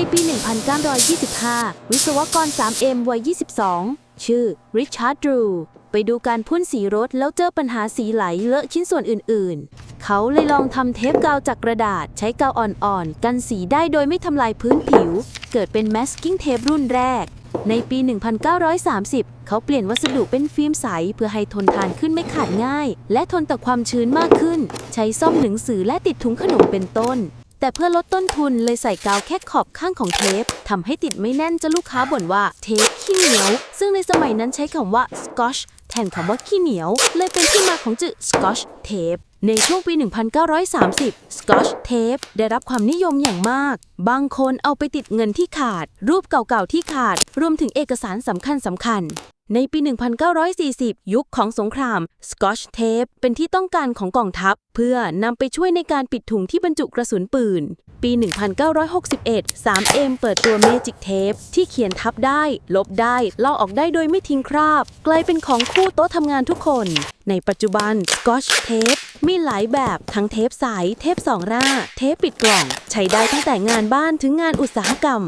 ในปี 1925 วิศวกร 3M วัย 22 ชื่อ ริชาร์ดดรู ไปดูการพ่นสีรถแล้วเจอปัญหาสีไหลเลอะชิ้นส่วนอื่น ๆ เขาเลยลองทำเทปกาวจากกระดาษใช้กาวอ่อน ๆ กันสีได้โดยไม่ทำลายพื้นผิว เกิดเป็น masking tape รุ่นแรก ในปี 1930 เขาเปลี่ยนวัสดุเป็นฟิล์มใส เพื่อให้ทนทานขึ้นไม่ขาดง่าย และทนต่อความชื้นมากขึ้น ใช้ซ่อมหนังสือและติดถุงขนมเป็นต้น แต่เพื่อลดต้นทุนเลยใส่กาวแค่ขอบข้างของเทปทำให้ติดไม่แน่นจนลูกค้าบ่นว่าเทปขี้เหนียว ซึ่งในสมัยนั้นใช้คำว่า scotch แทนคำว่าขี้เหนียว เลยเป็นที่มาของจื่อ scotch tape ในช่วงปี 1930 scotch tape ได้รับความนิยมอย่างมาก บางคนเอาไปติดเงินที่ขาด รูปเก่าๆที่ขาด รวมถึงเอกสารสำคัญสำคัญๆ ในปี 1940 ยุคของสงคราม Scotch Tape เป็นที่ต้องการของกองทัพ เพื่อนำไปช่วยในการปิดถุงที่บรรจุกระสุนปืน ปี 1961 3M เปิดตัว Magic Tape ที่เขียนทับได้ ลบได้ลอกออกได้โดยไม่ทิ้งคราบ กลายเป็นของคู่โต๊ะทำงานทุกคน ในปัจจุบัน Scotch Tape มีหลายแบบทั้งเทปใสเทปสองหน้า เทปปิดกล่อง ใช้ได้ตั้งแต่งานบ้านถึงงานอุตสาหกรรม